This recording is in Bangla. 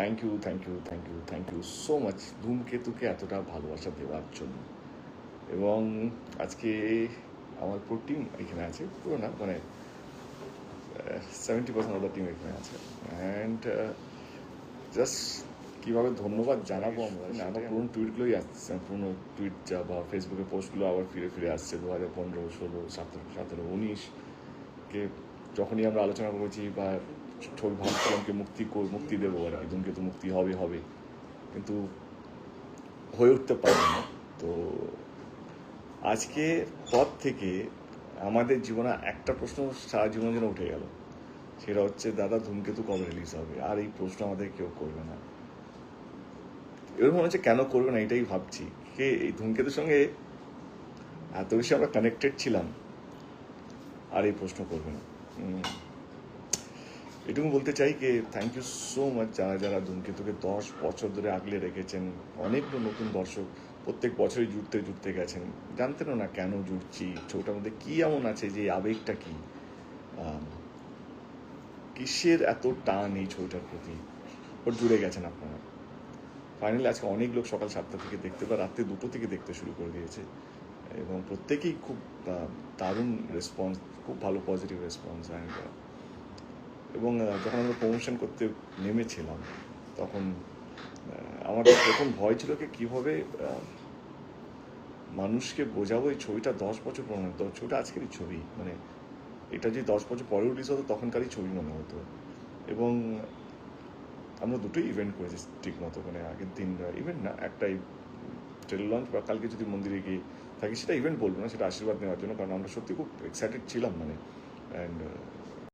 Thank you thank you thank you thank you so much ধূমকেতুকে এতটা ভালোবাসা দেওয়ার জন্য। এবং আজকে আমার পুরো টিম এখানে আছে পুরো না মানে seventy percent of the team এখানে আছে। অ্যান্ড জাস্ট কীভাবে ধন্যবাদ জানাব আমরা আমার পুরনো টুইটগুলোই আসছে পুরনো টুইট যা বা ফেসবুকে পোস্টগুলো আবার ফিরে ফিরে আসছে দু হাজার পনেরো ষোলো সতেরো সতেরো উনিশকে যখনই আমরা আলোচনা করেছি বা ছবি ভাবছিলাম কি মুক্তি কর- মুক্তি দেবো আর কি। ধূমকেতু মুক্তি হবে হবে। কিন্তু হয়ে উঠতে পারে না। তো আজকে পর থেকে আমাদের জীবনে একটা প্রশ্ন সারা জীবন যেন উঠে গেল। সেটা হচ্ছে, দাদা, ধূমকেতু কবে রিলিজ হবে? আর এই প্রশ্ন আমাদের কেউ করবে না। এবার মনে হচ্ছে, কেন করবে না? এটাই ভাবছি। কে? এই ধূমকেতুর সঙ্গে এত বেশি আমরা কানেক্টেড ছিলাম, আর এই প্রশ্ন করবে না। এটুকু বলতে চাই যে থ্যাংক ইউ সো মাচ যারা যারা ধূমকেতুকে দশ বছর ধরে আগলে রেখেছেন অনেকগুলো নতুন দর্শক প্রত্যেক বছরই জুড়তে জুড়তে গেছেন। জানতেনও না কেন জুড়ছি ছবিটার মধ্যে কী এমন আছে যে আবেগটা কী? কিসের এত টান এই ছবিটার প্রতি? ওর জুড়ে গেছেন আপনারা। ফাইনালি আজকে অনেক লোক সকাল সাতটা থেকে দেখতে বা রাত্রে দুটো থেকে দেখতে শুরু করে দিয়েছে। এবং প্রত্যেকেই খুব দারুণ রেসপন্স খুব ভালো পজিটিভ রেসপন্স অ্যান্ড এবং যখন আমরা প্রমোশন করতে নেমেছিলাম, তখন আমার প্রথম ভয় ছিল কি, কীভাবে মানুষকে বোঝাবো এই ছবিটা দশ বছর পুরনো ছবিটা আজকেরই ছবি। মানে এটা যদি দশ বছর পরে রিলিজ হতো, তখনকারই ছবি মনে হতো। এবং, আমরা দুটোই ইভেন্ট করেছি ঠিক মতো মানে আগের দিন ইভেন্ট না, একটাই ট্রেলার লঞ্চ বা কালকে যদি মন্দিরে গিয়ে থাকি, সেটা ইভেন্ট বলব না, সেটা আশীর্বাদ নেওয়ার জন্য, কারণ আমরা সত্যি খুব এক্সাইটেড ছিলাম মানে অ্যান্ড